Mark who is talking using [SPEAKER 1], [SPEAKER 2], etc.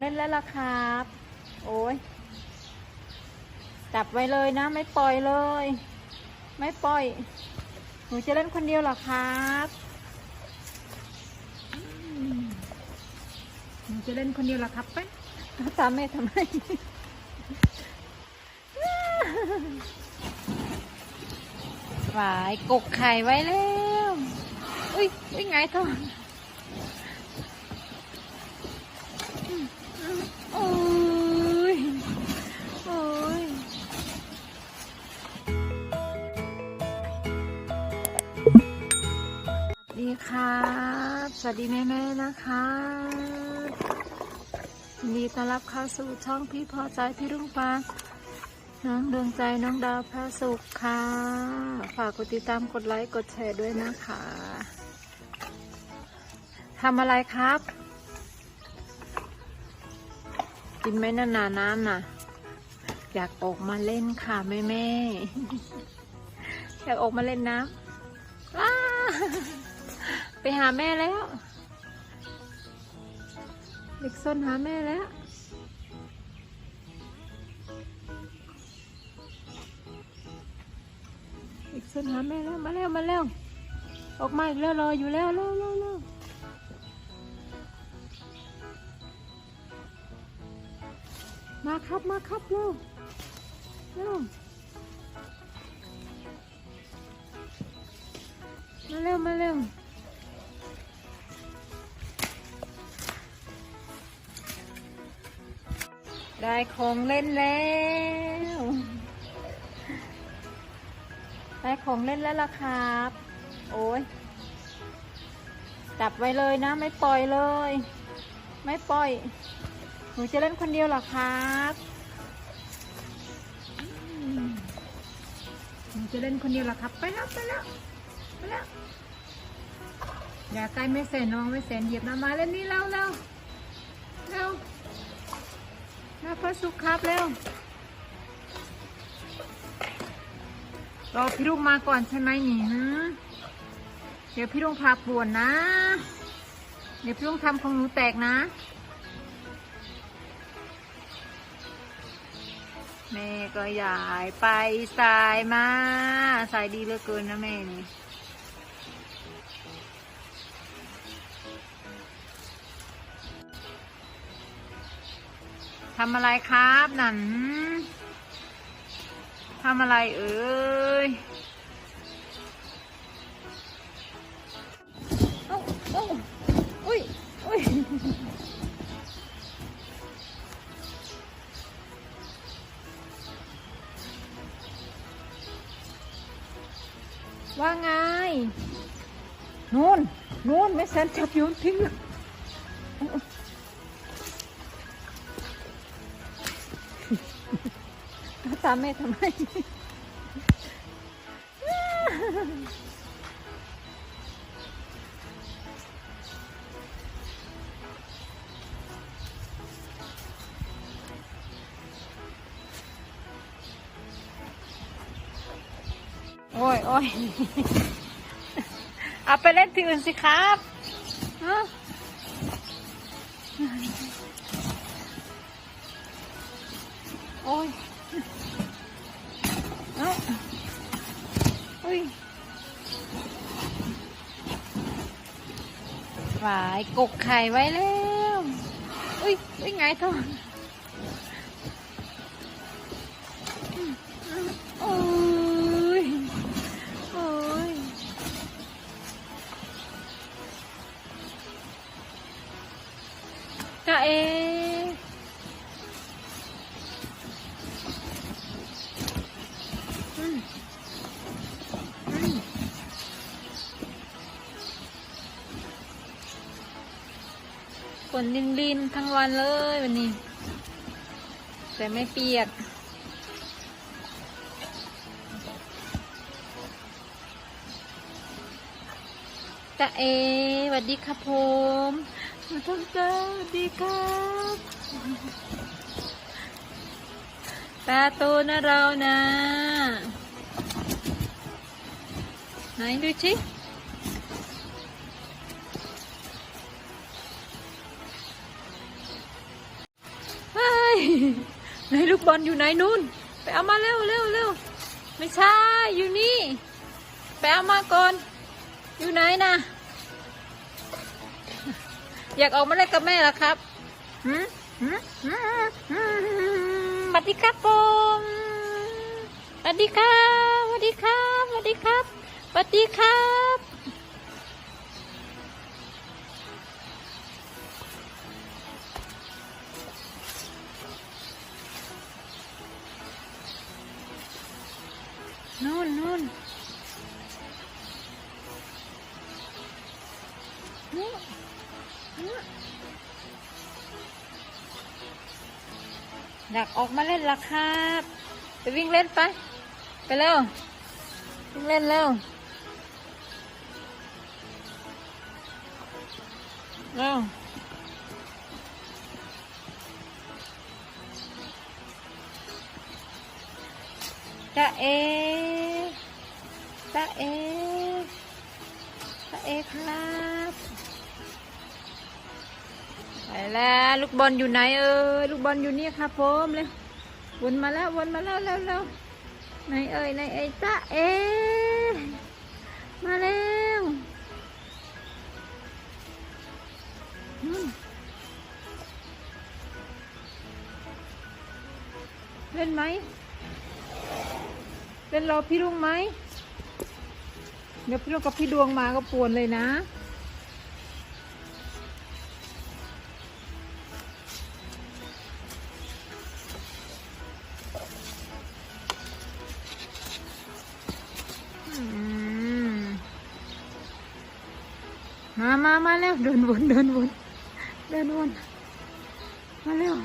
[SPEAKER 1] เล่นแล้วล่ะครับ โอ้ยจับไว้เลยนะ ไม่ปล่อยเลย ไม่ปล่อย หนูจะเล่นคนเดียวเหรอครับอืมหนูจะเล่นคนเดียวเหรอครับไปตามแม่ทำไมหวายกกไข่ไว้แล้ว อุ้ยอุ้ยไงท้อง วัสดีครับ สวัสดีแม่ๆนะคะยินดีต้อนรับเข้าสู่ช่องพี่พอใจพี่รุ่งปาน้องดวงใจน้องดาวพระสุขค่ะ ฝากกดติดตามกดไลค์กดแชร์ด้วยนะคะทำอะไรครับ กินไหมนานาน้ำน่ะ อยากออกมาเล่นค่ะแม่แม่ๆอยากออกมาเล่นน้ำว้า ไปหาแม่แล้ว เด็กซนหาแม่แล้ว เด็กซนหาแม่แล้ว มาแล้ว มาแล้ว ออกมาอีกแล้วรออยู่แล้วเร็วเร็วเร็วมาครับ มาครับเร็วเร็วมาเร็วมาเร็ว ได้ของเล่นแล้ว ได้ของเล่นแล้วล่ะครับ โอ้ย จับไว้เลยนะ ไม่ปล่อยเลย ไม่ปล่อย หนูจะเล่นคนเดียวหรอครับหนูจะเล่นคนเดียวหรอครับ ไปแล้วไปแล้วไปแล้ว อย่าใกล้ไม่เสนน้องไม่เสนเหยียบมามาเล่นนี่เร็วเร็วเร็ว มาพระสุขครับเร็ว รอพี่ลุงมาก่อนใช่ไหมนี่ฮะเดี๋ยวพี่ลุงพาปวนนะ เดี๋ยวพี่ลุงทำของหนูแตกนะ แม่ก็ยายไปสายมา สายดีเหลือเกินนะแม่นี่ ทำอะไรครับนั่นทำอะไรเอ่ยเอ้าเอ้อุ้ยอุ้ยว่าไงนู่นนู่นไม่แซนจับโยนทิ้ง ตามแม่ทำไม โอ้ยโอ้ยเอาไปเล่นที่อื่นสิครับโอ้ย เอ้าอุ้ยหวายกกไข่ไว้แล้ว อุ้ยอุ้ยไงท้องโอ้ย โอ้ย กะเอ อืมอืมฝ นลินลินทั้งวันเลยวันนี้ แต่ไม่เปียกจะเอสวัสดีครับผมมาทำจ้าสวัสดีครับตาโตนะเรานะ ไหนดูชิ ไหนลูกบอลอยู่ไหนนู่น ไปเอามาเร็วเร็วเร็วไม่ใช่อยู่นี่ ไปเอามาก่อน อยู่ไหนนะอยากออกมาเล่นกับแม่เหรอครับสวัสดีครับผมสวัสดีครับสวัสดีครับสวัสดีครับสวัสดีครับ นู่นนู่นนี่นี่อยากออกมาเล่นละครับไปวิ่งเล่นไป ไปเร็ว วิ่งเล่นเร็ว เร็ว จะเอจะเอจะเอครับไปแล้วลูกบอลอยู่ไหนเอ่ยลูกบอลอยู่นี่ครับผมเลยวนมาแล้ววนมาแล้วแล้วแล้วไหนเอ่ยไหนเอ่ยจะเอมาแล้วเล่นไหม เล่นรอพี่ลุงไหม เดี๋ยวพี่ลุงกับพี่ดวงมาก็ปวนเลยนะ มามามาแล้วเดินวนเดินวนเดินวน มาเร็ว